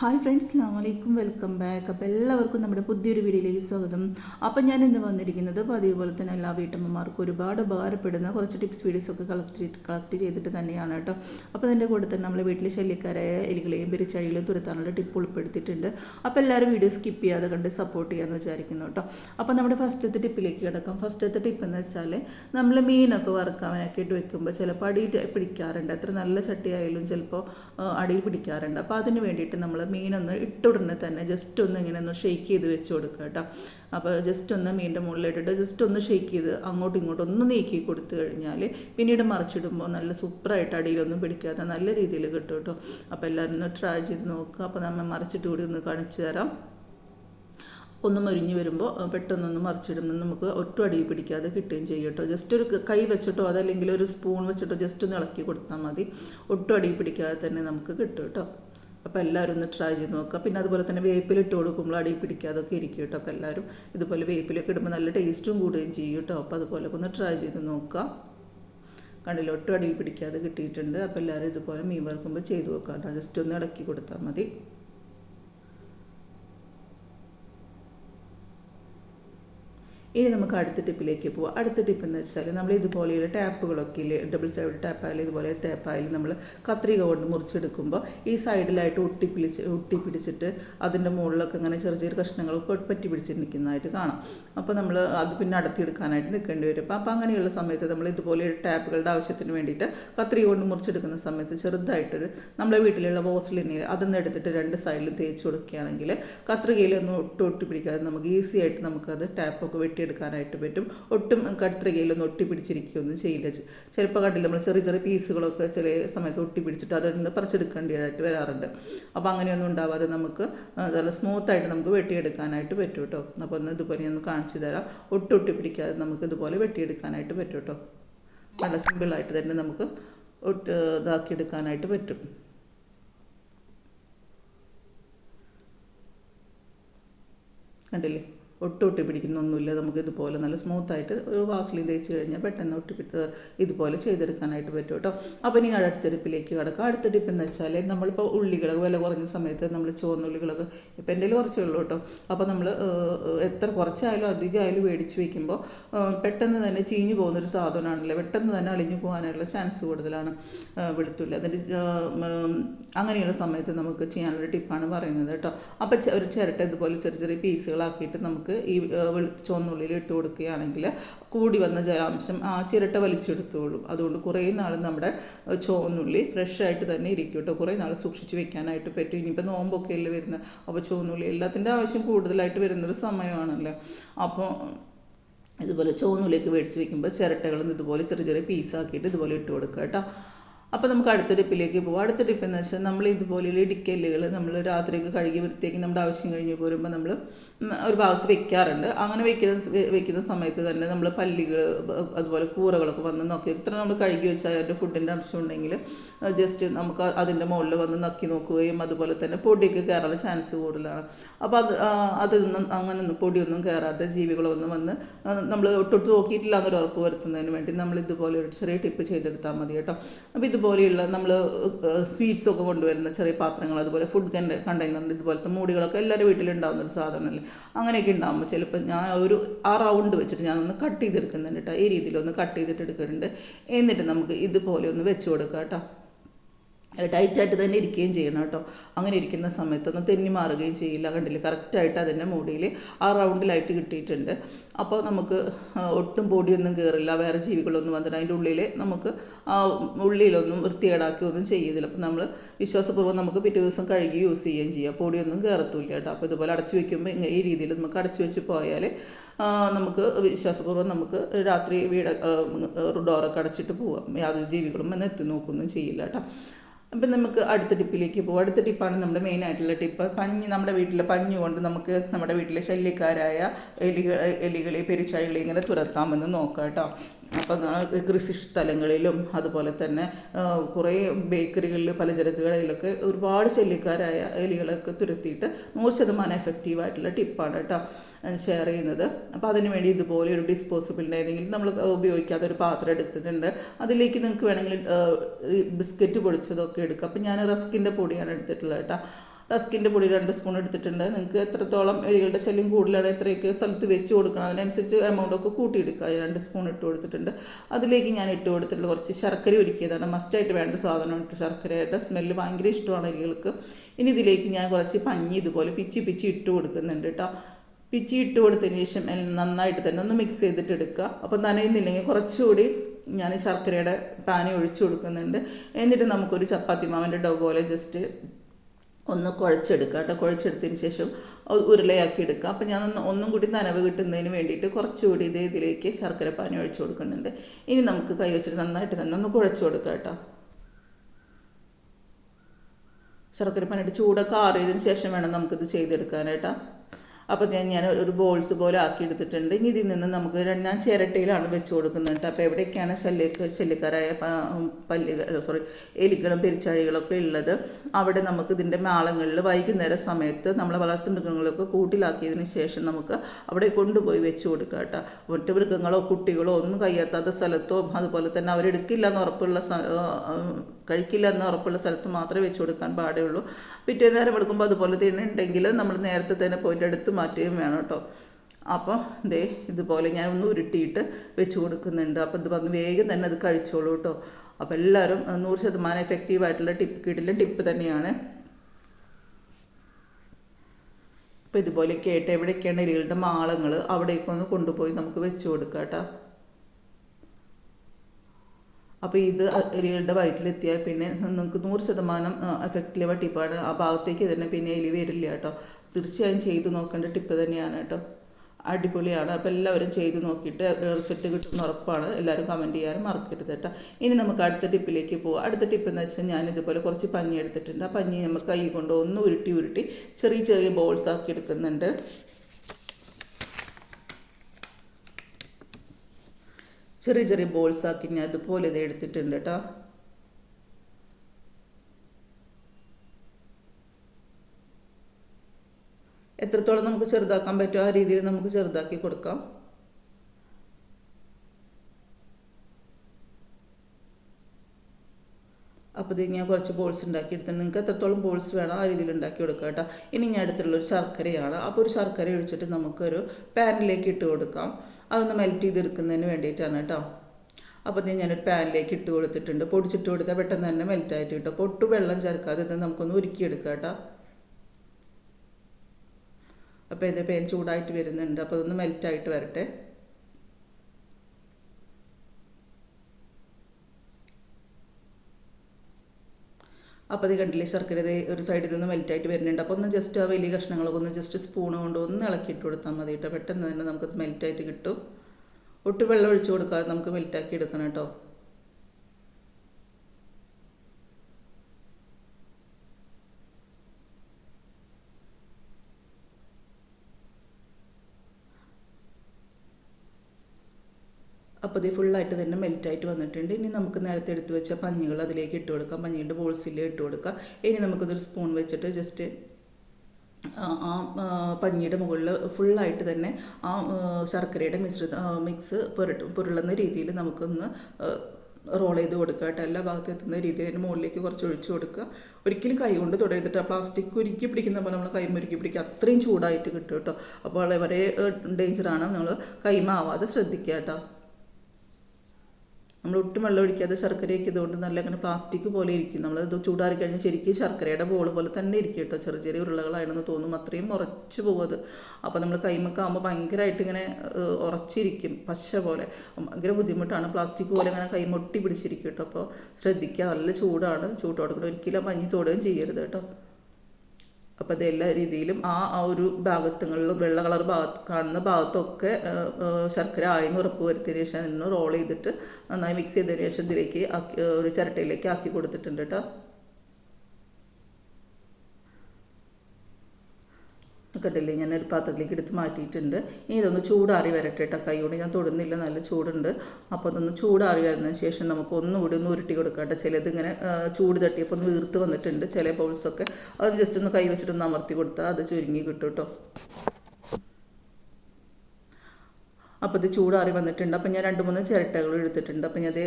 Hi friends അസ്സാം വലൈക്കും welcome back അപ്പോൾ എല്ലാവർക്കും നമ്മുടെ പുതിയൊരു വീഡിയോയിലേക്ക് സ്വാഗതം. അപ്പോൾ ഞാൻ ഇന്ന് വന്നിരിക്കുന്നത് അപ്പോൾ അതേപോലെ തന്നെ എല്ലാ വീട്ടമ്മമാർക്കും ഒരുപാട് ഉപകാരപ്പെടുന്ന കുറച്ച് ടിപ്സ് വീഡിയോസൊക്കെ കളക്ട് ചെയ്ത് കളക്ട് ചെയ്തിട്ട് തന്നെയാണ് കേട്ടോ. അപ്പോൾ അതിന്റെ കൂടെ തന്നെ നമ്മൾ വീട്ടിൽ ശല്യക്കാരായ എലികളെയും പെരിച്ചഴികളെയും തുരത്താനുള്ള ടിപ്പ് ഉൾപ്പെടുത്തിയിട്ടുണ്ട്. അപ്പോൾ എല്ലാവരും വീഡിയോ സ്കിപ്പ് ചെയ്യാതെ കണ്ട് സപ്പോർട്ട് ചെയ്യാമെന്ന് വിചാരിക്കുന്നു കേട്ടോ. അപ്പോൾ നമ്മുടെ ഫസ്റ്റത്തെ ടിപ്പിലേക്ക് കിടക്കാം. ഫസ്റ്റത്തെ ടിപ്പ് എന്ന് വെച്ചാൽ നമ്മൾ മീനൊക്കെ വറുക്കാനൊക്കെ ഇട്ട് വെക്കുമ്പോൾ ചിലപ്പോൾ അടിയിൽ പിടിക്കാറുണ്ട്. എത്ര നല്ല ചട്ടിയായാലും ചിലപ്പോൾ അടിയിൽ പിടിക്കാറുണ്ട്. അപ്പോൾ അതിന് വേണ്ടിയിട്ട് നമ്മൾ മീനൊന്ന് ഇട്ടുടനെ തന്നെ ജസ്റ്റ് ഒന്ന് ഇങ്ങനെ ഒന്ന് ഷെയ്ക്ക് ചെയ്ത് വെച്ച് കൊടുക്കുക കേട്ടോ അപ്പോൾ ജസ്റ്റ് ഒന്ന് മീനിന്റെ മുകളിലിട്ടിട്ട് ജസ്റ്റ് ഒന്ന് ഷെയ്ക്ക് ചെയ്ത് അങ്ങോട്ടും ഇങ്ങോട്ടും ഒന്ന് നീക്കി കൊടുത്തു കഴിഞ്ഞാൽ പിന്നീട് മറിച്ചിടുമ്പോൾ നല്ല സൂപ്പറായിട്ട് അടിയിലൊന്നും പിടിക്കാതെ നല്ല രീതിയിൽ കിട്ടും കേട്ടോ അപ്പോൾ എല്ലാവരും ഒന്ന് ട്രൈ ചെയ്ത് നോക്കുക. അപ്പോൾ നമ്മൾ മറിച്ചിട്ട് കൂടി ഒന്ന് കാണിച്ചു തരാം. ഒന്ന് മരിഞ്ഞ് വരുമ്പോൾ പെട്ടെന്നൊന്ന് മറിച്ചിടുമ്പോൾ നമുക്ക് ഒട്ടും അടിയിൽ പിടിക്കാതെ കിട്ടുകയും ചെയ്യും കേട്ടോ ജസ്റ്റ് ഒരു കൈ വെച്ചിട്ടോ അതല്ലെങ്കിൽ ഒരു സ്പൂൺ വെച്ചിട്ടോ ജസ്റ്റ് ഒന്ന് ഇളക്കി കൊടുത്താൽ മതി. ഒട്ടും അടിയിൽ പിടിക്കാതെ തന്നെ നമുക്ക് കിട്ടും കേട്ടോ അപ്പോൾ എല്ലാവരും ഒന്ന് ട്രൈ ചെയ്ത് നോക്കുക പിന്നെ അതുപോലെ തന്നെ വേപ്പിലിട്ട് കൊടുക്കുമ്പോൾ അടിയിൽ പിടിക്കാതൊക്കെ ഇരിക്കും കേട്ടോ അപ്പോൾ എല്ലാവരും. ഇതുപോലെ വേപ്പിലൊക്കെ ഇടുമ്പോൾ നല്ല ടേസ്റ്റും കൂടുകയും ചെയ്യും കേട്ടോ. അപ്പോൾ അതുപോലെ ഒന്ന് ട്രൈ ചെയ്ത് നോക്കുക. കണ്ടില്ല ഒട്ടും അടിയിൽ പിടിക്കാതെ കിട്ടിയിട്ടുണ്ട്. അപ്പോൾ എല്ലാവരും ഇതുപോലെ മീൻ വറുക്കുമ്പോൾ ചെയ്ത് നോക്കാം കേട്ടോ. ജസ്റ്റ് ഒന്ന് ഇളക്കി കൊടുത്താൽ മതി. ഇനി നമുക്ക് അടുത്ത ടിപ്പിലേക്ക് പോവാം. അടുത്ത ടിപ്പ് എന്ന് വെച്ചാൽ നമ്മൾ ഇതുപോലെയുള്ള ടാപ്പുകളൊക്കെ ഇല്ലേ ഡബിൾ സൈഡ് ടാപ്പായാലും ഇതുപോലെ ടാപ്പായാലും നമ്മൾ കത്രിക കൊണ്ട് മുറിച്ചെടുക്കുമ്പോൾ ഈ സൈഡിലായിട്ട് ഒട്ടിപ്പിടിച്ച് ഒട്ടിപ്പിടിച്ചിട്ട് അതിന്റെ മുകളിലൊക്കെ ഇങ്ങനെ ചെറിയ ചെറിയ കഷ്ണങ്ങളൊക്കെ പറ്റി പിടിച്ച് നിൽക്കുന്നതായിട്ട് കാണാം. അപ്പോൾ നമ്മൾ അത് പിന്നെ അടത്തിയെടുക്കാനായിട്ട് നിൽക്കേണ്ടി വരും. അപ്പോൾ അപ്പോൾ അങ്ങനെയുള്ള സമയത്ത് നമ്മൾ ഇതുപോലെ ടാപ്പുകളുടെ ആവശ്യത്തിന് വേണ്ടിയിട്ട് കത്രിക കൊണ്ട് മുറിച്ചെടുക്കുന്ന സമയത്ത് ചെറുതായിട്ടൊരു നമ്മുടെ വീട്ടിലുള്ള വോസ്ലിനെ അതൊന്നും എടുത്തിട്ട് രണ്ട് സൈഡിലും തേച്ച് കൊടുക്കുകയാണെങ്കിൽ കത്രികയിലൊന്നും ഒട്ടും ഒട്ടി പിടിക്കാതെ നമുക്ക് ഈസി ആയിട്ട് നമുക്കത് ടാപ്പൊക്കെ വെട്ടിയെടുക്കാനായിട്ട് പറ്റും. ഒട്ടും കത്രികയിലൊന്നും ഒട്ടി പിടിച്ചിരിക്കുകയൊന്നും ചെയ്യില്ല. ചിലപ്പോൾ കണ്ടില്ല നമ്മൾ ചെറിയ ചെറിയ പീസുകളൊക്കെ ചില സമയത്ത് ഒട്ടി പിടിച്ചിട്ട് അതിൽ നിന്ന് പറിച്ചെടുക്കേണ്ടതായിട്ട് വരാറുണ്ട്. അപ്പോൾ അങ്ങനെയൊന്നും ഉണ്ടാവാതെ നമുക്ക് നല്ല സ്മൂത്തായിട്ട് നമുക്ക് വെട്ടിയെടുക്കാനായിട്ട് പറ്റും കേട്ടോ. അപ്പോൾ ഒന്ന് ഇതുപോലെ ഒന്ന് കാണിച്ചു തരാം. ഒട്ടും ഒട്ടി പിടിക്കാതെ നമുക്ക് ഇതുപോലെ വെട്ടിയെടുക്കാനായിട്ട് പറ്റും കേട്ടോ. നല്ല സിമ്പിളായിട്ട് തന്നെ നമുക്ക് ഇതാക്കിയെടുക്കാനായിട്ട് പറ്റും. കണ്ടില്ലേ? ഒട്ടും ഒട്ടി പിടിക്കുന്നൊന്നുമില്ല. നമുക്ക് ഇതുപോലെ നല്ല സ്മൂത്തായിട്ട് വാസലിൻ തേച്ച് കഴിഞ്ഞാൽ പെട്ടെന്ന് ഒട്ടി ഇതുപോലെ ചെയ്തെടുക്കാനായിട്ട് പറ്റും കേട്ടോ. അപ്പോൾ ഇനി അടുത്ത ടിപ്പിലേക്ക് കിടക്കാം. അടുത്ത ടിപ്പ് എന്ന് വെച്ചാൽ നമ്മളിപ്പോൾ ഉള്ളികൾ വില കുറഞ്ഞ സമയത്ത് നമ്മൾ ചുവന്നുള്ളികളൊക്കെ ഇപ്പം എന്റെ കുറച്ചേ ഉള്ളൂ കേട്ടോ. അപ്പോൾ നമ്മൾ എത്ര കുറച്ചായാലും അധികമായാലും മേടിച്ച് വയ്ക്കുമ്പോൾ പെട്ടെന്ന് തന്നെ ചീഞ്ഞു പോകുന്നൊരു സാധനമാണല്ലോ. പെട്ടെന്ന് തന്നെ അളിഞ്ഞു പോകാനുള്ള ചാൻസ് കൂടുതലാണ് വെളുത്തുള്ളി. അതിന്റെ അങ്ങനെയുള്ള സമയത്ത് നമുക്ക് ചെയ്യാനുള്ള ടിപ്പാണ് പറയുന്നത് കേട്ടോ. അപ്പോൾ ഒരു ചിരട്ട ഇതുപോലെ ചെറിയ ചെറിയ പീസുകളാക്കിയിട്ട് നമുക്ക് ഈ ആ, വെളു ചുവന്നുള്ളിൽ ഇട്ട് കൊടുക്കുകയാണെങ്കിൽ കൂടി വന്ന ജലാംശം ആ ചിരട്ട വലിച്ചെടുത്തോളും. അതുകൊണ്ട് കുറേ നാൾ നമ്മുടെ ചുവന്നുള്ളി ഫ്രഷ് ആയിട്ട് തന്നെ ഇരിക്കും കേട്ടോ. കുറേ നാൾ സൂക്ഷിച്ച് വെക്കാനായിട്ട് പറ്റും. ഇനിയിപ്പോൾ നോമ്പൊക്കെ അല്ലേ വരുന്നത് അപ്പോൾ ചുവന്നുള്ളി എല്ലാത്തിന്റെ ആവശ്യം കൂടുതലായിട്ട് വരുന്നൊരു സമയമാണല്ലോ. അപ്പോൾ ഇതുപോലെ ചുവന്നുള്ളിയൊക്കെ മേടിച്ച് വെക്കുമ്പോൾ ചിരട്ടകളും ഇതുപോലെ ചെറിയ ചെറിയ പീസാക്കിയിട്ട് ഇതുപോലെ ഇട്ട് കൊടുക്കുക കേട്ടോ. അപ്പോൾ നമുക്ക് അടുത്ത ടിപ്പിലേക്ക് പോകാം അടുത്ത ടിപ്പ് എന്ന് വെച്ചാൽ നമ്മൾ ഇതുപോലെയുള്ള ഇടിക്കല്ലുകൾ നമ്മൾ രാത്രിയൊക്കെ കഴുകി വൃത്തിയാക്കി നമ്മുടെ ആവശ്യം കഴിഞ്ഞ് പോരുമ്പോൾ നമ്മൾ ഒരു ഭാഗത്ത് വെക്കാറുണ്ട്. അങ്ങനെ വെക്കുന്ന വെക്കുന്ന സമയത്ത് തന്നെ നമ്മൾ പല്ലികൾ അതുപോലെ കൂറകളൊക്കെ വന്ന് നോക്കി എത്ര നമ്മൾ കഴുകി വെച്ചാൽ അതിന്റെ ഫുഡിന്റെ അംശം ഉണ്ടെങ്കിൽ ജസ്റ്റ് നമുക്ക് അതിന്റെ മുകളിൽ വന്ന് നക്കി നോക്കുകയും അതുപോലെ തന്നെ പൊടിയൊക്കെ കയറാനുള്ള ചാൻസ് കൂടുതലാണ്. അപ്പോൾ അത് അതൊന്നും അങ്ങനൊന്നും പൊടിയൊന്നും കയറാതെ ജീവികളൊന്നും വന്ന് നമ്മൾ ഒട്ടൊട്ട് നോക്കിയിട്ടില്ല എന്നൊരു ഉറപ്പ് വരുത്തുന്നതിന് വേണ്ടി നമ്മൾ ഇതുപോലെ ഒരു ചെറിയ ടിപ്പ് ചെയ്തെടുത്താൽ മതി കേട്ടോ. അപ്പോൾ ഇതുപോലെയുള്ള നമ്മൾ സ്വീറ്റ്സ് ഒക്കെ കൊണ്ടുവരുന്ന ചെറിയ പാത്രങ്ങൾ അതുപോലെ ഫുഡ് കണ്ട കണ്ടെയ്നർ ഇതുപോലത്തെ മൂടികളൊക്കെ എല്ലാവരും വീട്ടിലുണ്ടാവുന്ന ഒരു സാധനമല്ലേ? അങ്ങനെയൊക്കെ ഉണ്ടാകുമ്പോൾ ചിലപ്പോൾ ഞാൻ ഒരു ആ റൗണ്ട് വെച്ചിട്ട് ഞാൻ ഒന്ന് കട്ട് ചെയ്തെടുക്കുന്നുണ്ട് കേട്ടോ ഈ രീതിയിൽ ഒന്ന് കട്ട് ചെയ്തിട്ട് എടുക്കുന്നുണ്ട്. എന്നിട്ട് നമുക്ക് ഇതുപോലെ ഒന്ന് വെച്ച് കൊടുക്കാം കേട്ടോ ടൈറ്റായിട്ട് തന്നെ ഇരിക്കുകയും ചെയ്യണം കേട്ടോ. അങ്ങനെ ഇരിക്കുന്ന സമയത്തൊന്നും തെന്നി മാറുകയും ചെയ്യില്ല. കണ്ടില്ലേ? കറക്റ്റായിട്ട് അതിന്റെ മൂടിയിൽ ആ റൗണ്ടിലായിട്ട് കിട്ടിയിട്ടുണ്ട്. അപ്പോൾ നമുക്ക് ഒട്ടും പൊടിയൊന്നും കയറില്ല വേറെ ജീവികളൊന്നും വന്നിട്ട് അതിന്റെ ഉള്ളിൽ നമുക്ക് ആ ഉള്ളിലൊന്നും വൃത്തികേടാക്കി ഒന്നും ചെയ്യത്തില്ല. അപ്പോൾ നമ്മൾ വിശ്വാസപൂർവം നമുക്ക് പിറ്റേ ദിവസം കഴുകി യൂസ് ചെയ്യുകയും ചെയ്യാം. പൊടിയൊന്നും കയറത്തില്ല കേട്ടോ. അപ്പോൾ ഇതുപോലെ അടച്ചു വയ്ക്കുമ്പോൾ ഈ രീതിയിൽ നമുക്ക് അടച്ചു വെച്ച് പോയാൽ നമുക്ക് വിശ്വാസപൂർവം നമുക്ക് രാത്രി വീട് ഡോറൊക്കെ അടച്ചിട്ട് പോവാം. യാതൊരു ജീവികളും വന്ന് എത്തി നോക്കുകയൊന്നും ചെയ്യില്ല കേട്ടോ. അപ്പം നമുക്ക് അടുത്ത ടിപ്പിലേക്ക് പോകും അടുത്ത ടിപ്പാണ് നമ്മുടെ മെയിൻ ആയിട്ടുള്ള ടിപ്പ്. പഞ്ഞി നമ്മുടെ വീട്ടിലെ പഞ്ഞി കൊണ്ട് നമുക്ക് നമ്മുടെ വീട്ടിലെ ശല്യക്കാരായ എലികൾ എലികളെ പെരിച്ചാഴികളെ ഇങ്ങനെ തുരത്താമെന്ന് നോക്കാം കേട്ടോ. അപ്പം കൃഷി സ്ഥലങ്ങളിലും അതുപോലെ തന്നെ കുറേ ബേക്കറികളിൽ പലചരക്ക് കടയിലൊക്കെ ഒരുപാട് ശല്യക്കാരായ എലികളൊക്കെ തുരത്തിയിട്ട് നൂറ് ശതമാനം എഫക്റ്റീവായിട്ടുള്ള ടിപ്പാണ് കേട്ടോ ഷെയർ ചെയ്യുന്നത്. അപ്പോൾ അതിന് വേണ്ടി ഇതുപോലെ ഒരു ഡിസ്പോസിബിളിന്റെ ഏതെങ്കിലും നമ്മൾ ഉപയോഗിക്കാത്ത ഒരു പാത്രം എടുത്തിട്ടുണ്ട്. അതിലേക്ക് നിങ്ങൾക്ക് വേണമെങ്കിൽ ബിസ്ക്കറ്റ് പൊടിച്ചതൊക്കെ എടുക്കുക അപ്പം ഞാൻ റസ്കിന്റെ പൊടിയാണ് എടുത്തിട്ടുള്ളത് കേട്ടോ. ടസ്കിന്റെ പൊടി രണ്ട് സ്പൂൺ എടുത്തിട്ടുണ്ട്. നിങ്ങൾക്ക് എത്രത്തോളം എലികളുടെ ശല്യം കൂടുതലാണ് എത്രയൊക്കെ സ്ഥലത്ത് വെച്ച് കൊടുക്കണം അതിനനുസരിച്ച് എമൗണ്ടൊക്കെ കൂട്ടിയെടുക്കുക. അതിൽ രണ്ട് സ്പൂൺ ഇട്ട് കൊടുത്തിട്ടുണ്ട്. അതിലേക്ക് ഞാൻ ഇട്ട് കൊടുത്തിട്ടുള്ള കുറച്ച് ശർക്കര ഒരുക്കിയതാണ് മസ്റ്റായിട്ട് വേണ്ട സാധനം ഇട്ട് ശർക്കരയായിട്ട്. സ്മെല്ല് ഭയങ്കര ഇഷ്ടമാണ് എലികൾക്ക്. ഇനി ഇതിലേക്ക് ഞാൻ കുറച്ച് പഞ്ഞി ഇതുപോലെ പിച്ചി പിച്ചി ഇട്ട് കൊടുക്കുന്നുണ്ട് കേട്ടോ പിച്ചി ഇട്ട് കൊടുത്തതിന് ശേഷം നന്നായിട്ട് തന്നെ ഒന്ന് മിക്സ് ചെയ്തിട്ട് എടുക്കുക. അപ്പോൾ നനയുന്നില്ലെങ്കിൽ കുറച്ചുകൂടി ഞാൻ ശർക്കരയുടെ പാനി ഒഴിച്ചു കൊടുക്കുന്നുണ്ട്. എന്നിട്ട് നമുക്കൊരു ചപ്പാത്തി മാവിന്റെ ഡോ പോലെ ജസ്റ്റ് ഒന്ന് കുഴച്ചെടുക്കുക കേട്ടോ. കുഴച്ചെടുത്തതിന് ശേഷം ഉരുളയാക്കി എടുക്കുക അപ്പോൾ ഞാൻ ഒന്ന് കൂടി നനവ് കിട്ടുന്നതിന് വേണ്ടിയിട്ട് കുറച്ചുകൂടി ഇതേ ഇതിലേക്ക് ശർക്കര പാനി ഒഴിച്ചു കൊടുക്കുന്നുണ്ട്. ഇനി നമുക്ക് കൈ വെച്ചിട്ട് നന്നായിട്ട് തന്നെ ഒന്ന് കുഴച്ചു കൊടുക്കുക കേട്ടോ. ശർക്കര പാനിയുടെ ചൂടൊക്കെ ആറിയതിന് ശേഷം വേണം നമുക്കിത് ചെയ്തെടുക്കാനായിട്ടാ അപ്പോൾ ഞാൻ ഞാൻ ഒരു ബോൾസ് പോലെ ആക്കി എടുത്തിട്ടുണ്ട്. ഇനി ഇതിൽ നിന്ന് നമുക്ക് ഞാൻ ചിരട്ടയിലാണ് വെച്ച് കൊടുക്കുന്നുണ്ട് അപ്പോൾ എവിടെയൊക്കെയാണ് ശല്യ ശല്യക്കാരായ പല്ലുകൾ സോറി എലികളും പെരിച്ചാഴികളൊക്കെ ഉള്ളത്. അവിടെ നമുക്ക് ഇതിന്റെ മാളങ്ങളിൽ വൈകുന്നേര സമയത്ത് നമ്മളെ വളർത്തുമൃഗങ്ങളൊക്കെ കൂട്ടിലാക്കിയതിന് ശേഷം നമുക്ക് അവിടെ കൊണ്ടുപോയി വെച്ച് കൊടുക്കുക കേട്ടോ മറ്റു മൃഗങ്ങളോ കുട്ടികളോ ഒന്നും കയ്യാത്താത്ത സ്ഥലത്തോ അതുപോലെ തന്നെ അവരെടുക്കില്ല എന്ന് ഉറപ്പുള്ള കഴിക്കില്ല എന്ന് ഉറപ്പുള്ള സ്ഥലത്ത് മാത്രമേ വെച്ച് കൊടുക്കാൻ പാടുള്ളൂ. പിറ്റേ നേരം എടുക്കുമ്പോൾ അതുപോലെ തന്നെ ഉണ്ടെങ്കിൽ നമ്മൾ നേരത്തെ തന്നെ പോയിട്ട് എടുത്ത് മാറ്റുകയും വേണം കേട്ടോ. അപ്പോൾ ദേ ഇതുപോലെ ഞാൻ ഒന്ന് ഉരുട്ടിയിട്ട് വെച്ച് കൊടുക്കുന്നുണ്ട്. അപ്പോൾ ഇത് വന്ന് വേഗം തന്നെ അത് കഴിച്ചോളൂ കേട്ടോ. അപ്പോൾ എല്ലാവരും നൂറ് ശതമാനം എഫക്റ്റീവായിട്ടുള്ള ടിപ്പ് കിട്ടില്ല. ടിപ്പ് തന്നെയാണ്. അപ്പോൾ ഇതുപോലെ കേട്ട് എവിടെയൊക്കെയാണ് എലികളുടെ മാളങ്ങൾ അവിടേക്കൊന്ന് കൊണ്ടുപോയി നമുക്ക് വെച്ച് കൊടുക്കാം കേട്ടോ. അപ്പോൾ ഇത് എലികളുടെ വയറ്റിലെത്തിയാൽ പിന്നെ നിങ്ങൾക്ക് നൂറ് ശതമാനം എഫക്റ്റീവ് ടിപ്പാണ്. ആ ഭാഗത്തേക്ക് തന്നെ പിന്നെ എലി വരില്ല കേട്ടോ. തീർച്ചയായും ചെയ്തു നോക്കേണ്ട ടിപ്പ് തന്നെയാണ് കേട്ടോ. അടിപൊളിയാണ്. അപ്പോൾ എല്ലാവരും ചെയ്തു നോക്കിയിട്ട് റിസൾട്ട് കിട്ടുന്ന ഉറപ്പാണ്. എല്ലാവരും കമന്റ് ചെയ്യാനും മറക്കരുത് കേട്ടോ. ഇനി നമുക്ക് അടുത്ത ടിപ്പിലേക്ക് പോകാം അടുത്ത ടിപ്പ് എന്ന് വെച്ചാൽ ഞാൻ ഇതുപോലെ കുറച്ച് പഞ്ഞി എടുത്തിട്ടുണ്ട്. ആ പഞ്ഞി നമുക്ക് കൈ കൊണ്ട് ഒന്ന് ഉരുട്ടി ഉരുട്ടി ചെറിയ ചെറിയ ബോൾസ് ആക്കി എടുക്കുന്നുണ്ട്. ചെറിയ ചെറിയ ബോൾസ് ആക്കി ഞാൻ അതുപോലെ ഇത് എടുത്തിട്ടുണ്ട് കേട്ടോ എത്രത്തോളം നമുക്ക് ചെറുതാക്കാൻ പറ്റുമോ ആ രീതിയിൽ നമുക്ക് ചെറുതാക്കി കൊടുക്കാം. അപ്പോൾ ഇത് ഞാൻ കുറച്ച് ബോൾസ് ഉണ്ടാക്കി എടുത്തിട്ട് നിങ്ങൾക്ക് എത്രത്തോളം ബോൾസ് വേണം ആ രീതിയിൽ ഉണ്ടാക്കി കൊടുക്കുക കേട്ടോ. ഇനി ഞാൻ അടുത്തുള്ളൊരു ശർക്കരയാണ്. അപ്പോൾ ഒരു ശർക്കര ഒഴിച്ചിട്ട് നമുക്കൊരു പാനിലേക്ക് ഇട്ട് കൊടുക്കാം. അതൊന്ന് മെൽറ്റ് ചെയ്തെടുക്കുന്നതിന് വേണ്ടിയിട്ടാണ് കേട്ടോ. അപ്പോൾ ഇത് ഞാനൊരു പാനിലേക്ക് ഇട്ട് കൊടുത്തിട്ടുണ്ട്. പൊടിച്ചിട്ട് കൊടുത്താൽ പെട്ടെന്ന് തന്നെ മെൽറ്റായിട്ട് കിട്ടും. അപ്പോൾ ഒട്ടും വെള്ളം ചേർക്കാതെ ഇത് നമുക്കൊന്ന് ഉരുക്കിയെടുക്കാം കേട്ടോ. അപ്പോൾ എന്റെ പേൻ ചൂടായിട്ട് വരുന്നുണ്ട്. അപ്പോൾ അതൊന്ന് മെൽറ്റായിട്ട് വരട്ടെ. അപ്പോൾ അത് കണ്ടില്ലേ ശർക്കര ഒരു സൈഡിൽ നിന്ന് മെൽറ്റായിട്ട് വരുന്നുണ്ട്. അപ്പോൾ ഒന്ന് ജസ്റ്റ് ആ വലിയ കഷ്ണങ്ങളൊക്കെ ഒന്ന് ജസ്റ്റ് സ്പൂൺ കൊണ്ട് ഒന്ന് ഇളക്കിയിട്ട് കൊടുത്താൽ മതി കേട്ടോ. പെട്ടെന്ന് തന്നെ നമുക്കത് മെൽറ്റായിട്ട് കിട്ടും. ഒട്ടും വെള്ളം ഒഴിച്ചു കൊടുക്കാതെ നമുക്ക് മെൽറ്റാക്കി എടുക്കണം കേട്ടോ. അപ്പോൾ ഇത് ഫുള്ളായിട്ട് തന്നെ മെൽറ്റായിട്ട് വന്നിട്ടുണ്ട്. ഇനി നമുക്ക് നേരത്തെ എടുത്ത് വെച്ച പഞ്ഞികൾ അതിലേക്ക് ഇട്ട് കൊടുക്കാം. പഞ്ഞിയുടെ ബോൾസിൽ ഇട്ട് കൊടുക്കാം. ഇനി നമുക്കതൊരു സ്പൂൺ വെച്ചിട്ട് ജസ്റ്റ് ആ പഞ്ഞിയുടെ മുകളിൽ ഫുള്ളായിട്ട് തന്നെ ആ ശർക്കരയുടെ മിശ്രിത മിക്സ് പുരട്ട് പുരളുന്ന രീതിയിൽ നമുക്കൊന്ന് റോൾ ചെയ്ത് കൊടുക്കുക കേട്ടോ. എല്ലാ ഭാഗത്തും എത്തുന്ന രീതിയിൽ അതിന് മുകളിലേക്ക് കുറച്ച് ഒഴിച്ചു കൊടുക്കുക. ഒരിക്കലും കൈ കൊണ്ട് തുടരുന്നിട്ട് പ്ലാസ്റ്റിക് ഉരുക്കി പിടിക്കുന്ന പോലെ നമ്മൾ കൈ ഉരുക്കി പിടിക്കുക. അത്രയും ചൂടായിട്ട് കിട്ടും കേട്ടോ. അപ്പോൾ വളരെ ഡേഞ്ചറാണ് നമ്മൾ കൈമാവാതെ ശ്രദ്ധിക്കുക കേട്ടോ. നമ്മൾ ഒട്ടും വെള്ളം ഒഴിക്കാതെ ശർക്കരയൊക്കെ ഇതുകൊണ്ട് നല്ല അങ്ങനെ പ്ലാസ്റ്റിക് പോലെ ഇരിക്കും. നമ്മൾ ചൂടാറി കഴിഞ്ഞാൽ ശരിക്കും ശർക്കരയുടെ ബോൾ പോലെ തന്നെ ഇരിക്കും കേട്ടോ. ചെറിയ ചെറിയ ഉരുളകളാണെന്ന് തോന്നും. അത്രയും ഉറച്ചു പോകും അത്. അപ്പോൾ നമ്മൾ കൈമൊക്കെ ആകുമ്പോൾ ഭയങ്കരമായിട്ട് ഇങ്ങനെ ഉറച്ചിരിക്കും പശ പോലെ. ഭയങ്കര ബുദ്ധിമുട്ടാണ്. പ്ലാസ്റ്റിക് പോലെ ഇങ്ങനെ കൈ മുട്ടി പിടിച്ചിരിക്കും കേട്ടോ. അപ്പോൾ ശ്രദ്ധിക്കുക. നല്ല ചൂടാണ്. ചൂട്ടോടെ കൂടെ ഒരിക്കലും പഞ്ഞി തൊടുകയും ചെയ്യരുത് കേട്ടോ. അപ്പോൾ അത് എല്ലാ രീതിയിലും ആ ആ ഒരു ഭാഗത്തുങ്ങളിൽ വെള്ള കളർ ഭാഗത്ത് കാണുന്ന ഭാഗത്തൊക്കെ ശർക്കര ആയെന്ന് ഉറപ്പ് വരുത്തിയതിന് ശേഷം നിന്ന് റോൾ ചെയ്തിട്ട് നന്നായി മിക്സ് ചെയ്തതിന് ശേഷം ഇതിലേക്ക് ഒരു ചിരട്ടയിലേക്ക് ആക്കി കൊടുത്തിട്ടുണ്ട് കേട്ടോ. കണ്ടില്ലേ? ഞാൻ ഒരു പാത്രത്തിലേക്ക് എടുത്ത് മാറ്റിയിട്ടുണ്ട്. ഇനി ഇതൊന്ന് ചൂടാറി വരട്ടെ കേട്ടോ ഞാൻ തൊടുന്നില്ല നല്ല ചൂടുണ്ട്. അപ്പോൾ അതൊന്ന് ചൂടാറി വരുന്നതിന് ശേഷം നമുക്ക് ഒന്നുകൂടി ഒന്ന് ഉരുട്ടി കൊടുക്കാം കേട്ടോ ചിലത് ഇങ്ങനെ ചൂട് തട്ടിയപ്പോൾ ഒന്ന് വീർത്ത് വന്നിട്ടുണ്ട് ചില ബൗൾസൊക്കെ അത് ജസ്റ്റ് ഒന്ന് കൈ വെച്ചിട്ടൊന്ന് അമർത്തി കൊടുത്താൽ അത് ചുരുങ്ങി കിട്ടും കേട്ടോ അപ്പോൾ ഇത് ചൂടാറി വന്നിട്ടുണ്ട്. അപ്പോൾ ഞാൻ രണ്ട് മൂന്ന് ചിരട്ടകൾ എടുത്തിട്ടുണ്ട്. അപ്പോൾ ഞാൻ അത്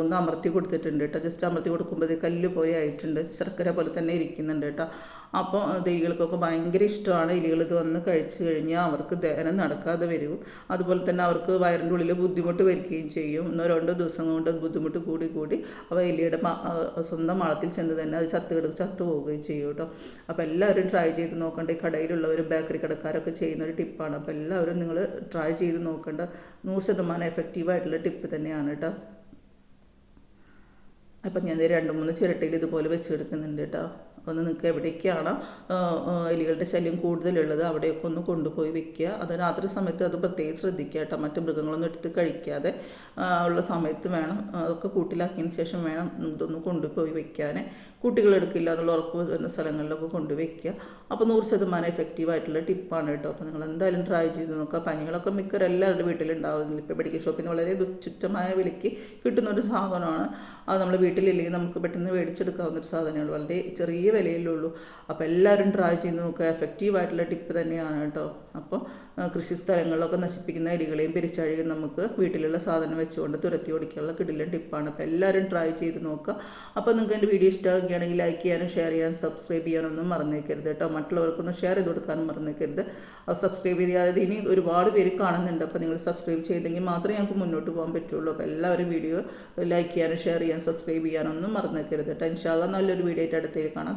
ഒന്ന് അമർത്തി കൊടുത്തിട്ടുണ്ട് കേട്ടോ ജസ്റ്റ് അമർത്തി കൊടുക്കുമ്പോൾ ഇത് കല്ല് പോലെ ആയിട്ടുണ്ട്. ശർക്കര പോലെ തന്നെ ഇരിക്കുന്നുണ്ട് കേട്ടോ അപ്പോൾ എലികൾക്കൊക്കെ ഭയങ്കര ഇഷ്ടമാണ്. എലികൾ ഇത് വന്ന് കഴിച്ചു കഴിഞ്ഞാൽ അവർക്ക് ദഹനം നടക്കാതെ വരും. അതുപോലെ തന്നെ അവർക്ക് വയറിന്റെ ഉള്ളിൽ ബുദ്ധിമുട്ട് വരികയും ചെയ്യും. ഒന്നോ രണ്ടോ ദിവസം കൊണ്ട് ബുദ്ധിമുട്ട് കൂടി കൂടി അപ്പോൾ എലിയുടെ സ്വന്തം മാളത്തിൽ ചെന്ന് തന്നെ അത് ചത്ത് കിടക്കും ചത്തു പോവുകയും ചെയ്യും കേട്ടോ. അപ്പോൾ എല്ലാവരും ട്രൈ ചെയ്ത് നോക്കേണ്ട. ഈ കടയിലുള്ളവരും ബേക്കറി കടക്കാരൊക്കെ ചെയ്യുന്ന ഒരു ടിപ്പാണ് അപ്പോൾ എല്ലാവരും നിങ്ങൾ ട്രൈ ചെയ്ത് നോക്കേണ്ട. നൂറ് ശതമാനം എഫക്റ്റീവായിട്ടുള്ള ടിപ്പ് തന്നെയാണ് കേട്ടോ. അപ്പം ഞാൻ രണ്ട് മൂന്ന് ചിരട്ടയിൽ ഇതുപോലെ വെച്ചെടുക്കുന്നുണ്ട് കേട്ടോ. ഒന്ന് നിങ്ങൾക്ക് എവിടേക്കാണ് എലികളുടെ ശല്യം കൂടുതലുള്ളത് അവിടെയൊക്കെ ഒന്ന് കൊണ്ടുപോയി വെക്കുക. അത് രാത്രി സമയത്ത് അത് പ്രത്യേകം ശ്രദ്ധിക്കുക കേട്ടോ. മറ്റു മൃഗങ്ങളൊന്നും എടുത്ത് കഴിക്കാതെ ഉള്ള സമയത്ത് വേണം അതൊക്കെ കൂട്ടിലാക്കിയതിന് ശേഷം വേണം ഇതൊന്ന് കൊണ്ടുപോയി വെക്കാൻ കുട്ടികൾ എടുക്കില്ല എന്നുള്ള ഉറപ്പ് വരുന്ന സ്ഥലങ്ങളിലൊക്കെ കൊണ്ടുവയ്ക്കുക അപ്പോൾ നൂറ് ശതമാനം എഫക്റ്റീവ് ആയിട്ടുള്ള ടിപ്പാണ് കേട്ടോ. അപ്പോൾ നിങ്ങൾ എന്തായാലും ട്രൈ ചെയ്ത് നോക്കുക. പനികളൊക്കെ മിക്കവരും എല്ലാവരുടെ വീട്ടിലുണ്ടാവുന്നില്ല ഇപ്പോൾ മെഡിക്കൽ ഷോപ്പിൽ നിന്ന് വളരെ തുച്ഛമായ വിലയ്ക്ക് കിട്ടുന്ന ഒരു സാധനമാണ്. അത് നമ്മൾ വീട്ടിലില്ലെങ്കിൽ നമുക്ക് പെട്ടെന്ന് മേടിച്ചെടുക്കാവുന്ന ഒരു സാധനമാണ്. വളരെ ചെറിയ വിലയിലുള്ളൂ അപ്പോൾ എല്ലാവരും ട്രൈ ചെയ്ത് നോക്കുക എഫക്റ്റീവായിട്ടുള്ള ടിപ്പ് തന്നെയാണ് കേട്ടോ. അപ്പോൾ കൃഷി സ്ഥലങ്ങളിലൊക്കെ നശിപ്പിക്കുന്ന എലികളെയും പെരിച്ചാഴിയും നമുക്ക് വീട്ടിലുള്ള സാധനം വെച്ചുകൊണ്ട് തുരത്തി ഓടിക്കാനുള്ള കിടിലൻ ടിപ്പാണ് അപ്പോൾ എല്ലാവരും ട്രൈ ചെയ്ത് നോക്കുക അപ്പോൾ നിങ്ങൾക്ക് എന്റെ വീഡിയോ ഇഷ്ടമാക്കുകയാണെങ്കിൽ ലൈക്ക് ചെയ്യാനും ഷെയർ ചെയ്യാനും സബ്സ്ക്രൈബ് ചെയ്യാനൊന്നും മറന്നേക്കരുത് കേട്ടോ. മറ്റുള്ളവർക്കൊന്നും ഷെയർ ചെയ്ത് കൊടുക്കാനും മറന്നേക്കരുത്. സബ്സ്ക്രൈബ് ചെയ്യാതെ ഇനി ഒരുപാട് പേര് കാണുന്നുണ്ട്. അപ്പോൾ നിങ്ങൾ സബ്സ്ക്രൈബ് ചെയ്തെങ്കിൽ മാത്രമേ ഞങ്ങൾക്ക് മുന്നോട്ട് പോകാൻ പറ്റുള്ളൂ. അപ്പോൾ എല്ലാവരും വീഡിയോ ലൈക്ക് ചെയ്യാനും ഷെയർ ചെയ്യാനും സബ്സ്ക്രൈബ് ചെയ്യാനൊന്നും മറന്നേക്കരുത് കേട്ടോ. ഇൻഷാല്ല നല്ലൊരു വീഡിയോ ആയിട്ട് അടുത്തേക്ക് കാണാം.